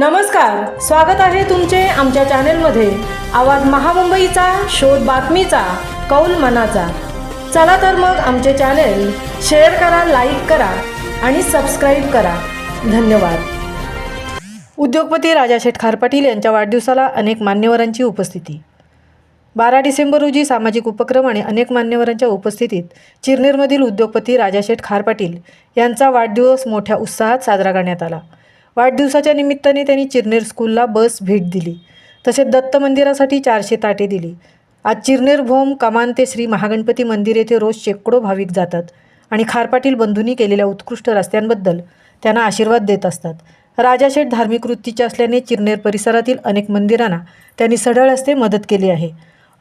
नमस्कार स्वागत आहे तुमचे आमच्या चॅनेलमध्ये. आवाज महामुंबईचा शोध बातमीचा कौल मनाचा. चला तर मग आमचे चॅनेल शेअर करा लाईक करा आणि सबस्क्राईब करा. धन्यवाद. उद्योगपती राजा शेठ खारपाटील यांच्या वाढदिवसाला अनेक मान्यवरांची उपस्थिती. बारा डिसेंबर रोजी सामाजिक उपक्रम आणि अनेक मान्यवरांच्या उपस्थितीत चिरनेरमधील उद्योगपती राजाशेठ खार पाटील यांचा वाढदिवस मोठ्या उत्साहात साजरा करण्यात आला. वाढदिवसाच्या निमित्ताने त्यांनी चिरनेर स्कूलला बस भेट दिली. तसेच दत्त मंदिरासाठी चारशे ताटे दिली. आज चिरनेर भोम कमान ते श्री महागणपती मंदिर येथे रोज शेकडो भाविक जातात आणि खारपाटील बंधूंनी केलेल्या उत्कृष्ट रस्त्यांबद्दल त्यांना आशीर्वाद देत असतात. राजाशेठ धार्मिक वृत्तीचे असल्याने चिरनेर परिसरातील अनेक मंदिरांना त्यांनी सढळ हस्ते मदत केली आहे.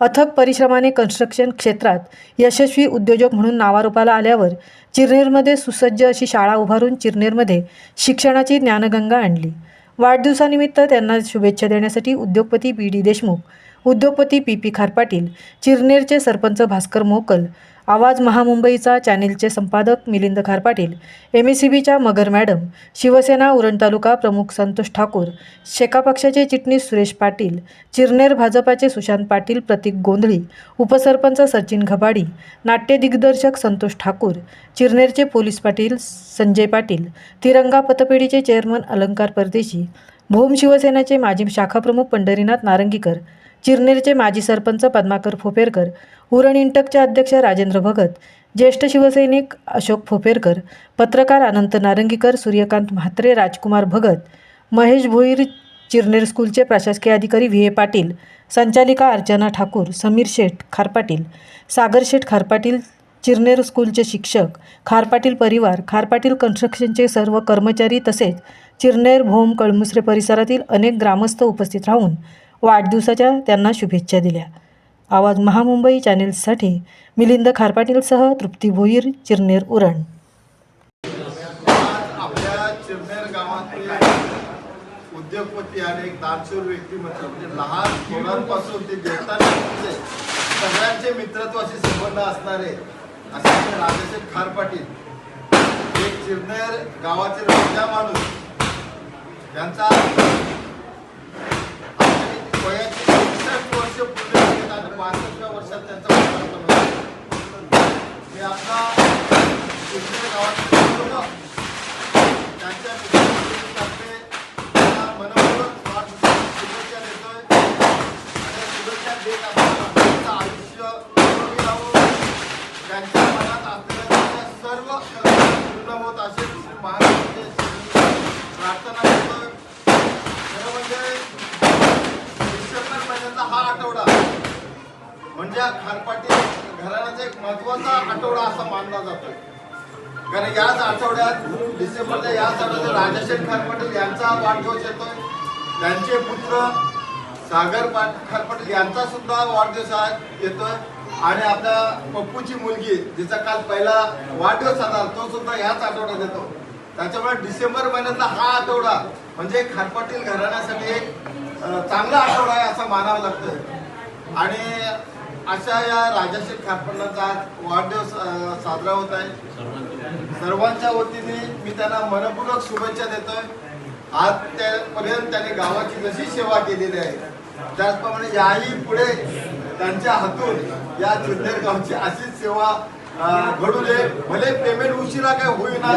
अथक परिश्रमाने कन्स्ट्रक्शन क्षेत्रात यशस्वी उद्योजक म्हणून नावारूपाला आल्यावर चिरनेरमध्ये सुसज्ज अशी शाळा उभारून चिरनेरमध्ये शिक्षणाची ज्ञानगंगा आणली. वाढदिवसानिमित्त त्यांना शुभेच्छा देण्यासाठी उद्योगपती बी डी देशमुख उद्योगपती पी पी खारपाटील चिरनेरचे सरपंच भास्कर मोकल आवाज महामुंबईचा चॅनेलचे संपादक Milind Kharpatil M S C बीच्या मगर मॅडम शिवसेना उरण तालुका प्रमुख संतोष ठाकूर शेका पक्षाचे चिटणीस सुरेश पाटील चिरनेर भाजपाचे सुशांत पाटील प्रतीक गोंधळी उपसरपंच सचिन घबाडी नाट्य दिग्दर्शक संतोष ठाकूर चिरनेरचे पोलीस पाटील संजय पाटील तिरंगा पतपेढीचे चेअरमन अलंकार परदेशी भूम शिवसेनेचे माजी शाखाप्रमुख पंढरीनाथ नारंगीकर चिरनेरचे माजी सरपंच पद्माकर फोपेरकर उरण इंटकच्या अध्यक्ष राजेंद्र भगत ज्येष्ठ शिवसैनिक अशोक फोपेरकर पत्रकार अनंत नारंगीकर सूर्यकांत म्हात्रे राजकुमार भगत महेश भोईर चिरनेर स्कूलचे प्रशासकीय अधिकारी व्ही. ए. पाटील संचालिका अर्चना ठाकूर समीर शेठ खारपाटील सागर शेठ खारपाटील चिरनेर स्कूलचे शिक्षक खारपाटील परिवार खारपाटील कन्स्ट्रक्शनचे सर्व कर्मचारी तसेच चिरनेर भोम कळमुसरे परिसरातील अनेक ग्रामस्थ उपस्थित राहून वाढदिवसाच्या त्यांना शुभेच्छा दिल्या. आवाज महामुंबई चॅनेल्ससाठी मिलिंद खारपाटीलसह तृप्ती भोईर चिरनेर उरण. उद्योगपती आणि एक दानशूर व्यक्तिमत्व म्हणजे लहान मुलांपासून ते ज्येष्ठांपर्यंतचे सगळ्यांचे मित्रत्वाशी संबंध असणारे असे आपले राजाशेठ खार पाटील एक चिरनेर गावाचे राजा माणूस. त्यांचा त्यांच्या मनात असलेल्या सर्व कल्पना पूर्ण होत असेल श्री प्रार्थना करतोय. खरं म्हणजे डिसेंबर महिन्याचा हा आठवडा. म्हणजे हा खारपाटी घराण्याचा एक महत्त्वाचा आठवडा असा मानला जातोय. कारण याच आठवड्यात डिसेंबरच्या याच आठवड्यात राजाशेठ खारपाटील यांचा वाढदिवस येतोय. त्यांचे पुत्र सागर पाट खारपाटील यांचा सुद्धा वाढदिवस येतोय. आणि आपल्या पप्पूची मुलगी जिचा काल पहिला वाढदिवस झाला तो सुद्धा ह्याच आठवड्यात येतो. त्याच्यामुळे डिसेंबर महिन्यातला हा आठवडा म्हणजे खारपाटील घराण्यासाठी एक चांगला आठवडा आहे असं मानावं लागतं आणि अशा या राजाशी खारपाटलांचा आज वाढदिवस साजरा होत आहे. सर्वांच्या वतीने मी त्यांना मनपूर्वक शुभेच्छा देतोय. आज त्यापर्यंत त्याने गावाची जशी सेवा केलेली आहे त्याचप्रमाणे याही पुढे त्यांच्या हातून या चिंतेर गावची अशीच सेवा घडू दे. भले पेमेंट उशिरा काय होईना